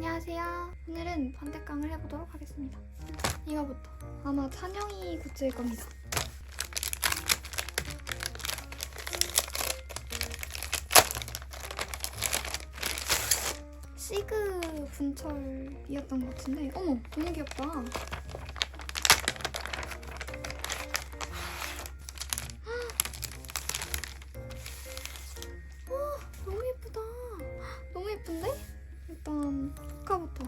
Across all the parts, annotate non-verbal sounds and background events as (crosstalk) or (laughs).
안녕하세요. 오늘은 반대깡을 해보도록 하겠습니다. 이거부터. 아마 찬영이 굿즈일 겁니다. 시그 분철이었던 것 같은데 어머 너무 귀엽다. 일단 포카부터.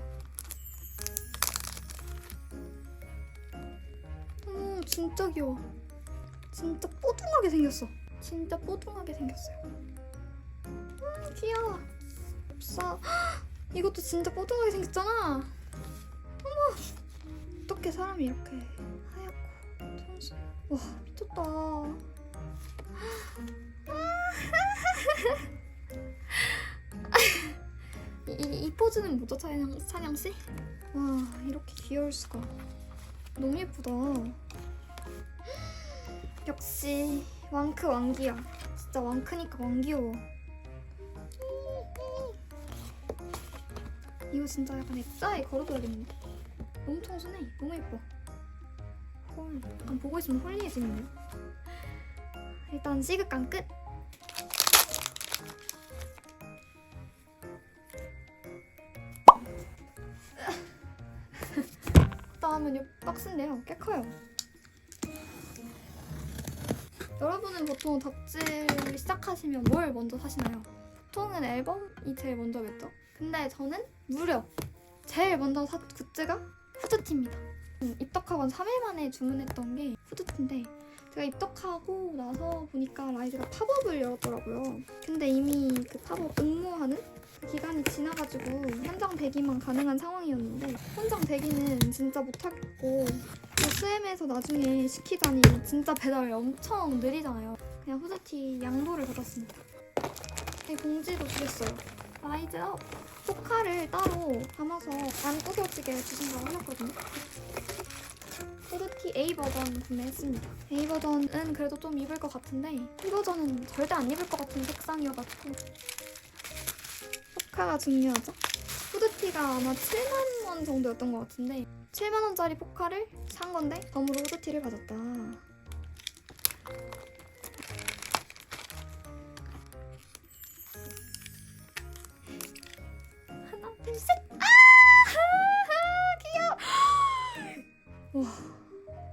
오 진짜 귀여워. 진짜 뽀둥하게 생겼어. 진짜 뽀둥하게 생겼어요. 음 귀여워. 없어. (gasps) 이것도 진짜 뽀둥하게 생겼잖아. 어머. 어떻게 사람이 이렇게 하얗고 청순. 와 미쳤다. (gasps) (laughs) 이, 이, 이 포즈는 뭐죠, 찬양, 찬양 씨? 와, 이렇게 귀여울 수가. 너무 예쁘다. 역시 왕크 왕기야. 진짜 왕크니까 왕귀여워. 이거 진짜 약간 액자에 걸어둬야겠는데? 너무 청순해. 너무 예뻐. 헐, 보고 있으면 홀리해지는데? 일단 시그깡 끝! 다음은 이 박스인데요. 꽤 커요. 여러분은 보통 덕질 시작하시면 뭘 먼저 사시나요? 보통은 앨범이 제일 먼저 겠죠? 근데 저는 무려 제일 먼저 사 굿즈가 후드티입니다. 음, 입덕하고 한 3일 만에 주문했던 게 후드티인데 제가 입덕하고 나서 보니까 라이즈가 팝업을 열었더라고요. 근데 이미 그 팝업 응모하는 그 기간이 지나가지고 현장 대기만 가능한 상황이었는데 현장 대기는 진짜 못하겠고 또 스엠에서 나중에 시키자니 진짜 배달이 엄청 느리잖아요. 그냥 후드티 양도를 받았습니다. 이 봉지도 주셨어요. 라이즈업 포카를 따로 담아서 안 구겨지게 주신다고 하셨거든요. 후드티 A 버전 구매했습니다. A 버전은 그래도 좀 입을 것 같은데 B 버전은 절대 안 입을 것 같은 색상이어가지고 포카가 중요하죠. 후드티가 아마 7만 원 정도였던 것 같은데 7만 원짜리 포카를 산 건데 덤으로 후드티를 받았다. 아!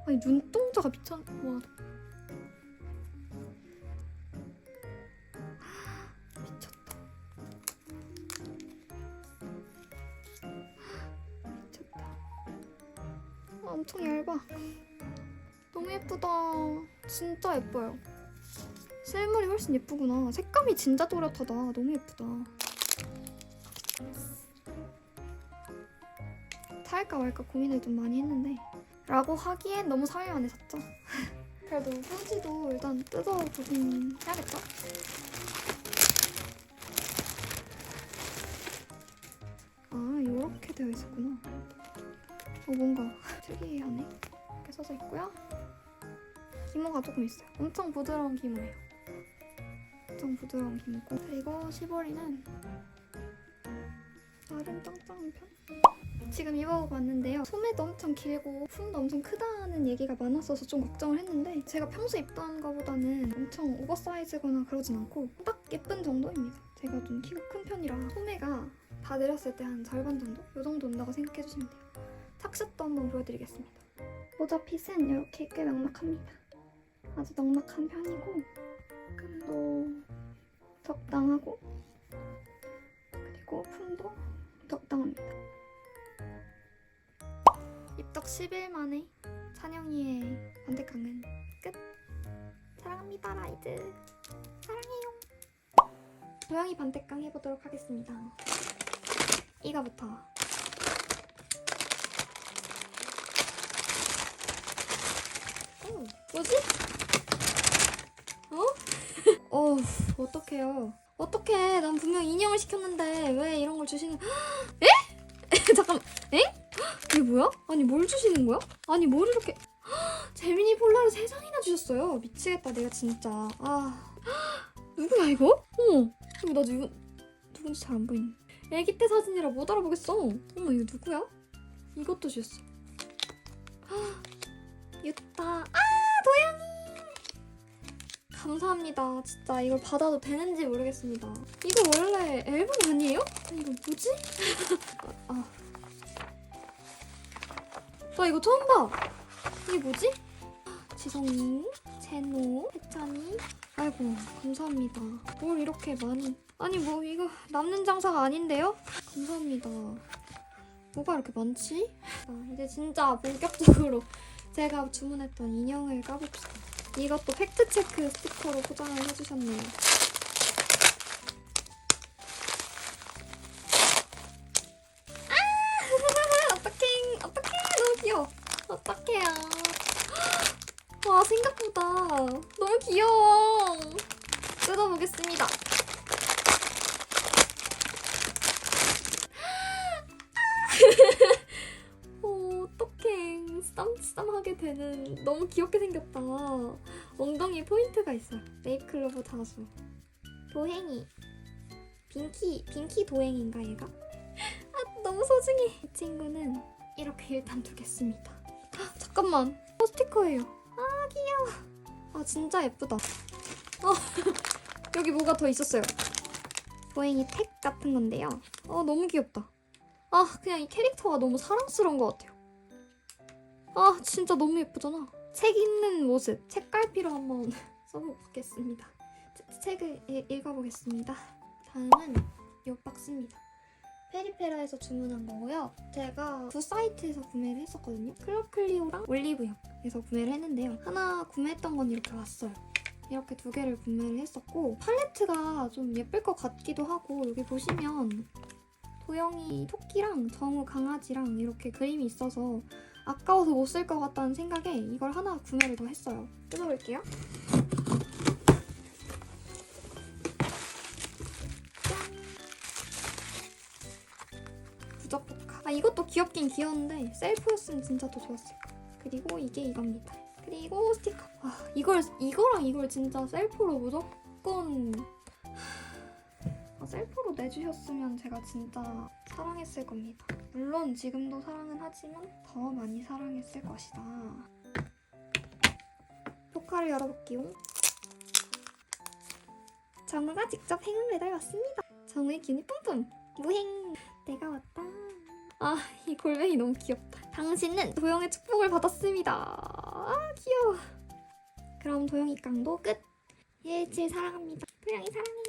(gasps) 눈동자가 미쳤. 와. 엄청 얇아. 너무 예쁘다. 진짜 예뻐요. 실물이 훨씬 예쁘구나. 색감이 진짜 또렷하다. 너무 예쁘다. 살까 말까 고민을 좀 많이 했는데 라고 하기엔 너무 3일 만에 샀죠. 그래도 휴지도 일단 뜯어보긴 해야겠죠? 아 이렇게 되어 있었구나. 어 뭔가 특이하네. 이렇게 써져 있고요. 기모가 조금 있어요. 엄청 부드러운 기모예요. 엄청 부드러운 기모고 그리고 시보리는 나름 짱짱한 편? 지금 입어봤는데요. 소매도 엄청 길고 품도 엄청 크다는 얘기가 많았어서 좀 걱정을 했는데 제가 평소 입던 거보다는 엄청 오버사이즈거나 그러진 않고 딱 예쁜 정도입니다. 제가 좀 키가 큰 편이라 소매가 다 내렸을 때 한 절반 정도? 이 정도 온다고 생각해 주시면 돼요. 착샷도 한번 보여드리겠습니다. 모자 핏은 이렇게 꽤 넉넉합니다. 아주 넉넉한 편이고 끈도 적당하고 그리고 품도 적당합니다. 입덕 10일 만에 찬영이의 반대강은 끝. 사랑합니다 라이즈. 사랑해요. 고양이 반대강 해보도록 하겠습니다. 이거부터. 오, 뭐지? 어? (laughs) 어, 어떡해요. 어떡해. 난 분명 인형을 시켰는데 왜 이런 걸 주시는... (gasps) 에? (laughs) 잠깐, 에? (gasps) 이게 뭐야? 아니 뭘 주시는 거야? 아니 뭘 이렇게 (gasps) 재민이 폴라를 세 장이나 주셨어요. 미치겠다 내가 진짜. 아 누구야 이거? 어머 이거 나 누구 누군지 잘 안 보이네. 애기 때 사진이라 못 알아보겠어. 어머 이거 누구야? 이것도 주셨어. 헉, 유타. 아 도영이. 감사합니다. 진짜 이걸 받아도 되는지 모르겠습니다. 이거 원래 앨범 아니에요? 이거 뭐지? 아, (laughs) 아. 나 이거 처음 봐. 이게 뭐지? 지성이, 제노, 해찬이. 아이고 감사합니다. 뭘 이렇게 많이? 아니 뭐 이거 남는 장사가 아닌데요? 감사합니다. 뭐가 이렇게 많지? 아, 이제 진짜 본격적으로 제가 주문했던 인형을 까봅시다. 이것도 팩트체크 스티커로 포장을 해주셨네요. 아! (laughs) 어떡해, 어떡해, 너무 귀여워. 어떡해요. (gasps) 와, 생각보다 너무 귀여워. 뜯어보겠습니다. 되는 너무 귀엽게 생겼다. 엉덩이에 포인트가 있어요. 메이클로브 다수. 도행이. 빈키, 빈키 도행인가 얘가? 아, 너무 소중해. 이 친구는 이렇게 일단 두겠습니다. 헉, 잠깐만. 어, 스티커예요. 아, 귀여워. 아, 진짜 예쁘다. 어, (laughs) 여기 뭐가 더 있었어요. 도행이 택 같은 건데요. 어, 너무 귀엽다. 아, 그냥 이 캐릭터가 너무 사랑스러운 것 같아요. 아, 진짜 너무 예쁘잖아. 책 읽는 모습, 책갈피로 한번 (laughs) 써보겠습니다. 책- 책을 이- 읽어보겠습니다. 다음은 이 박스입니다. 페리페라에서 주문한 거고요. 제가 두 사이트에서 구매를 했었거든요. 클럽클리오랑 올리브영에서 구매를 했는데요. 하나 구매했던 건 이렇게 왔어요. 이렇게 두 개를 구매를 했었고 팔레트가 좀 예쁠 것 같기도 하고 여기 보시면 도영이 토끼랑 정우 강아지랑 이렇게 그림이 있어서 아까워서 못 쓸 것 같다는 생각에 이걸 하나 구매를 더 했어요. 뜯어볼게요. 부적복화. 아 이것도 귀엽긴 귀여운데 셀프였으면 진짜 더 좋았을 거. 그리고 이게 이겁니다. 그리고 스티커. 아 이걸 이거랑 이걸 진짜 셀프로 무조건 내주셨으면 제가 진짜 사랑했을 겁니다. 물론 지금도 사랑은 하지만 더 많이 사랑했을 것이다. 포카를 열어볼게요. 정우가 직접 행운 배달 왔습니다. 정우의 기운이 뿜뿜. 무행. 내가 왔다. 아, 이 골뱅이 너무 귀엽다. 당신은 도영의 축복을 받았습니다. 아, 귀여워. 그럼 도영이 깡도 끝. 예지 사랑합니다. 도영이 사랑해.